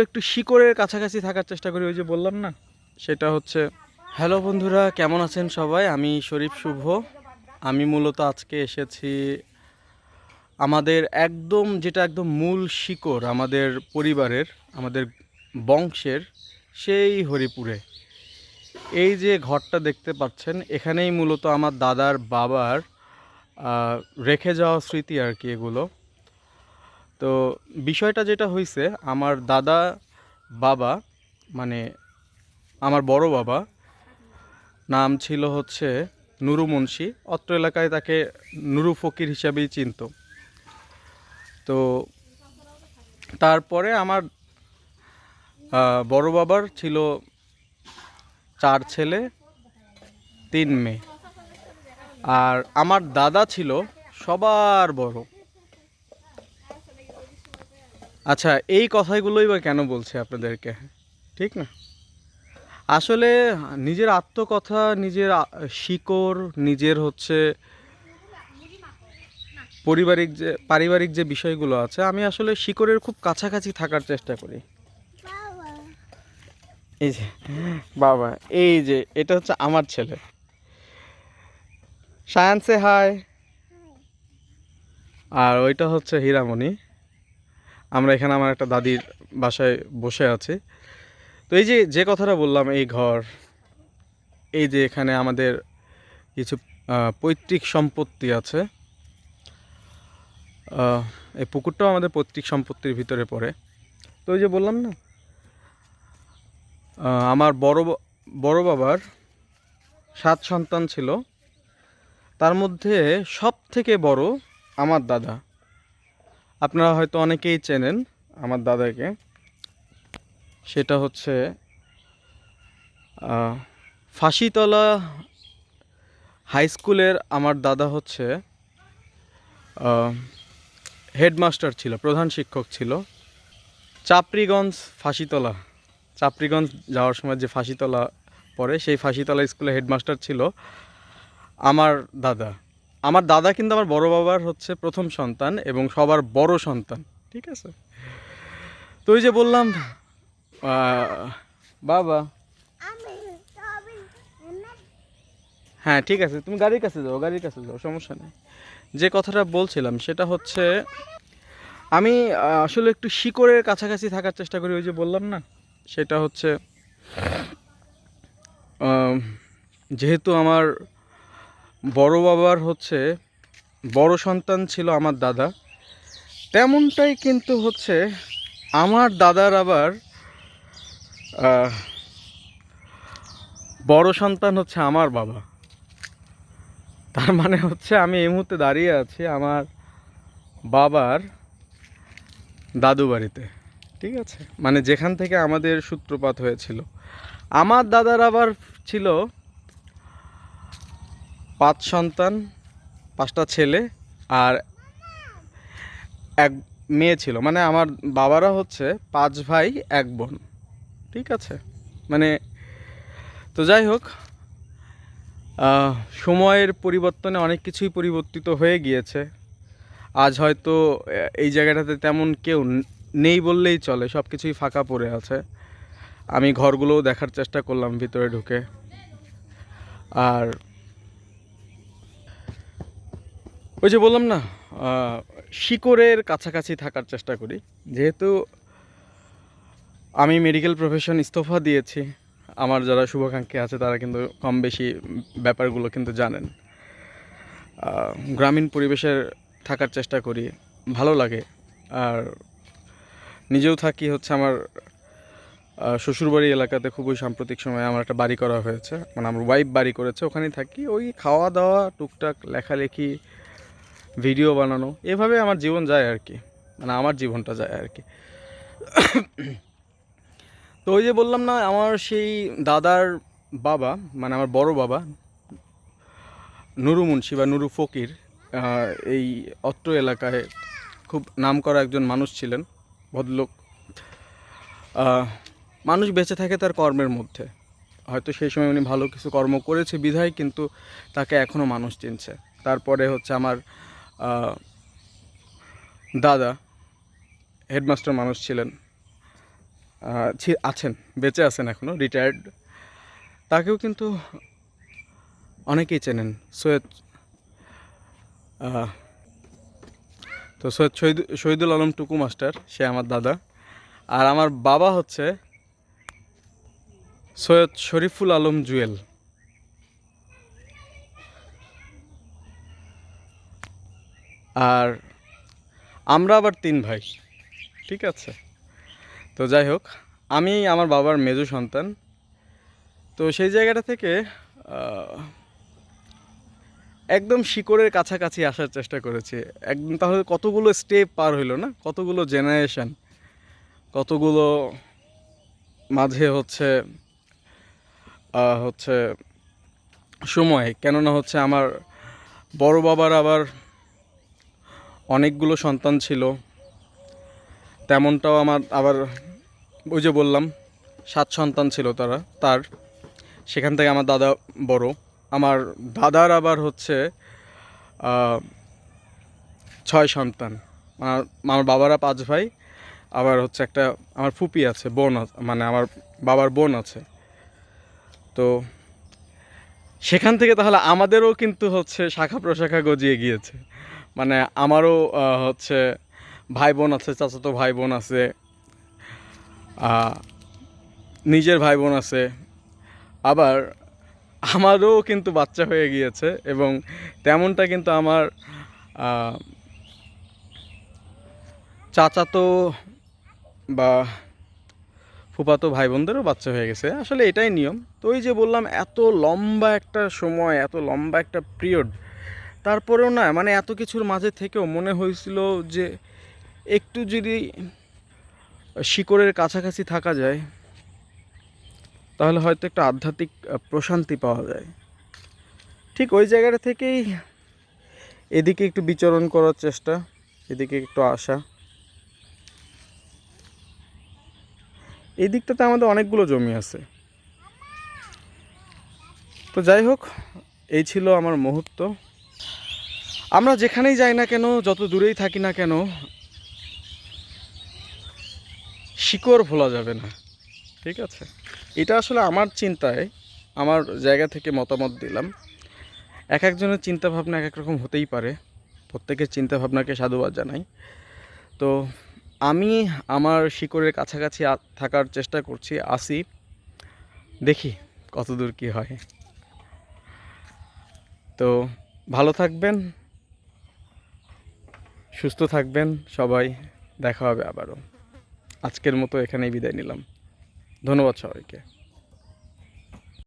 একটু শিকড়ের কাছাকাছি থাকার চেষ্টা করি, ওই যে বললাম না? সেটা হচ্ছে, হ্যালো বন্ধুরা, কেমন আছেন সবাই? আমি শরীফ শুভ। আমি মূলত আজকে এসেছি আমাদের একদম, যেটা একদম মূল শিকড় আমাদের পরিবারের, আমাদের বংশের, সেই হরিপুরে। এই যে ঘরটা দেখতে পাচ্ছেন, এখানেই মূলত আমার দাদার বাবার রেখে যাওয়া স্মৃতি আর কি এগুলো। তো বিষয়টা যেটা হয়েছে আমার দাদা বাবা মানে আমার বড় বাবা, নাম ছিল হচ্ছে নুরু মুন্সি। অত্র এলাকায় তাকে নুরু ফকির হিসাবেই চিনত। তো তারপরে আমার বড় বাবার ছিল চার ছেলে, তিন মেয়ে। আর আমার দাদা ছিল সবার বড়। আচ্ছা এই কথাগুলোই বা কেন বলছে আপনাদেরকে? ঠিক না? আসলে নিজের আত্মকথা, নিজের শিকড়, নিজের হচ্ছে পারিবারিক যে পারিবারিক যে বিষয়গুলো আছে, আমি আসলে শিকড়ের খুব কাছাকাছি থাকার চেষ্টা করি। এই যে, বাবা, এই যে, এটা হচ্ছে আমার ছেলে। সায়ান্সে হাই। আর ওইটা হচ্ছে হীরামণি। আমরা এখানে আমার একটা দাদির বাসায় বসে আছি। তো এই যে যে কথাটা বললাম, এই ঘর, এই যে এখানে আমাদের কিছু পৈতৃক সম্পত্তি আছে এই পুকুরটাও আমাদের পৈতৃক সম্পত্তির ভিতরে পড়ে। তো ওই যে বললাম না আমার বড় বড় বাবার সাত সন্তান ছিল। তার মধ্যে সব থেকে বড় আমার দাদা। আপনারা হয়তো অনেকেই চেনেন আমার দাদাকে। সেটা হচ্ছে ফাঁসিতলা হাই স্কুলের আমার দাদা হচ্ছে হেডমাস্টার ছিল, প্রধান শিক্ষক ছিল। চাপরিগঞ্জ ফাঁসিতলা চাপরিগঞ্জ যাওয়ার সময় যে ফাঁসিতলা পড়ে, সেই ফাঁসিতলা স্কুলে হেডমাস্টার ছিল আমার দাদা। আমার দাদা কিন্তু আমার বড় বাবার হচ্ছে প্রথম সন্তান এবং সবার বড় সন্তান, ঠিক আছে? তো ওই যে বললাম বাবা। হ্যাঁ ঠিক আছে, তুমি গাড়ির কাছে যাও, গাড়ির কাছে যাও, সমস্যা নেই। যে কথাটা বলছিলাম, সেটা হচ্ছে, আমি আসলে একটু শিকড়ের কাছাকাছি থাকার চেষ্টা করি, ওই যে বললাম না? সেটা হচ্ছে যেহেতু আমার বড় বাবার হচ্ছে বড় সন্তান ছিল আমার দাদা। তেমনটাই কিন্তু হচ্ছে আমার দাদার আবার বড় সন্তান হচ্ছে আমার বাবা। তার মানে হচ্ছে আমি এই মুহূর্তে দাঁড়িয়ে আছি আমার বাবার দাদু বাড়িতে, ঠিক আছে? মানে যেখান থেকে আমাদের সূত্রপাত হয়েছিল। আমার দাদার আবার ছিল পাঁচ সন্তান, পাঁচটা ছেলে আর এক মেয়ে ছিল। মানে আমার বাবারা হচ্ছে পাঁচ ভাই, এক বোন। ঠিক আছে? মানে তো যাই হোক সময়ের পরিবর্তনে অনেক কিছুই পরিবর্তিত হয়ে গিয়েছে। আজ হয়তো এই জায়গাটাতে তেমন কেউ নেই বললেই চলে সব কিছুই ফাঁকা পড়ে আছে। আমি ঘরগুলোও দেখার চেষ্টা করলাম ভিতরে ঢুকে। আর ওই যে বললাম না শিকড়ের কাছাকাছি থাকার চেষ্টা করি। যেহেতু আমি মেডিকেল প্রফেশন ইস্তফা দিয়েছি, আমার যারা শুভাকাঙ্ক্ষী আছে তারা কিন্তু কম বেশি ব্যাপারগুলো কিন্তু জানেন। গ্রামীণ পরিবেশের থাকার চেষ্টা করি, ভালো লাগে। আর নিজেও থাকি হচ্ছে আমার শ্বশুরবাড়ি এলাকাতে খুবই সাম্প্রতিক সময়ে আমার একটা বাড়ি করা হয়েছে। মানে আমার ওয়াইফ বাড়ি করেছে, ওখানেই থাকি। ওই খাওয়া দাওয়া টুকটাক লেখালেখি ভিডিও বানানো, এভাবে আমার জীবন যায় আর কি। মানে আমার জীবনটা যায় আর কি। তো ওই যে বললাম না, আমার সেই দাদার বাবা মানে আমার বড় বাবা, নুরু মুন্সি বা নুরু ফকির এই অত্র এলাকায় খুব নাম করা একজন মানুষ ছিলেন, ভদ্রলোক। মানুষ বেঁচে থাকে তার কর্মের মধ্যে। হয়তো সেই সময় উনি ভালো কিছু কর্ম করেছে বিধায়, কিন্তু তাকে এখনও মানুষ চিনছে। তারপরে হচ্ছে আমার দাদা, হেডমাস্টার মানুষ ছিলেন। আছেন, বেঁচে আছেন এখনও রিটায়ার্ড তাকেও কিন্তু অনেকেই চেনেন, সৈয়দ তো সৈয়দ শহীদ, শহীদুল আলম টুকু মাস্টার, সে আমার দাদা। আর আমার বাবা হচ্ছে সৈয়দ শরীফুল আলম জুয়েল। আর আমরা আবার তিন ভাই, ঠিক আছে? তো যাই হোক, আমি আমার বাবার মেজো সন্তান। তো সেই জায়গাটা থেকে একদম শিকড়ের কাছাকাছি আসার চেষ্টা করেছি। একদম তাহলে কতগুলো স্টেপ পার হইল না? কতগুলো জেনারেশান কতগুলো মাঝে হচ্ছে হচ্ছে সময়? কেননা হচ্ছে আমার বড় বাবার আবার অনেকগুলো সন্তান ছিল। তেমনটাও আমার আবার ওই যে বললাম, সাত সন্তান ছিল তারা, তার। সেখান থেকে আমার দাদা বড়। আমার দাদার আবার হচ্ছে ছয় সন্তান। আমার বাবারা পাঁচ ভাই, আবার হচ্ছে একটা আমার ফুপি আছে, বোন মানে আমার বাবার বোন আছে। তো সেখান থেকে তাহলে আমাদেরও কিন্তু হচ্ছে শাখা প্রশাখা গজিয়ে গিয়েছে। মানে আমারও হচ্ছে ভাই বোন আছে, চাচাতো ভাই বোন আছে নিজের ভাই বোন আছে। আবার আমারও কিন্তু বাচ্চা হয়ে গিয়েছে এবং তেমনটা কিন্তু আমার চাচাতো বা ফুপাতো ভাই বোনদেরও বাচ্চা হয়ে গেছে। আসলে এটাই নিয়ম। তো ওই যে বললাম, এত লম্বা একটা সময়, এত লম্বা একটা পিরিয়ড তারপরেও না মানে এত কিছুর মাঝে থেকেও মনে হয়েছিল যে একটু যদি শিকড়ের কাছাকাছি থাকা যায়, তাহলে হয়তো একটা আধ্যাত্মিক প্রশান্তি পাওয়া যায়। ঠিক ওই জায়গাটা থেকেই এদিকে একটু বিচরণ করার চেষ্টা, এদিকে একটু আসা। এই দিকটাতে আমাদের অনেকগুলো জমি আছে। তো যাই হোক, এই ছিল আমার মুহূর্ত। আমরা যেখানেই যাই না কেন, যত দূরেই থাকি না কেন, শিকড় ভোলা যাবে না। ঠিক আছে? এটা আসলে আমার চিন্তায়, আমার জায়গা থেকে মতামত দিলাম। এক একজনের চিন্তাভাবনা এক এক রকম হতেই পারে। প্রত্যেকের চিন্তাভাবনাকে সাধুবাদ জানাই। তো আমি আমার শিকড়ের কাছাকাছি থাকার চেষ্টা করছি, আসি, দেখি কতদূর কি হয়। তো ভালো থাকবেন। সুস্থ থাকবেন সবাই দেখা হবে আবারও। আজকের মতো এখানেই বিদায় নিলাম। ধন্যবাদ সবাইকে।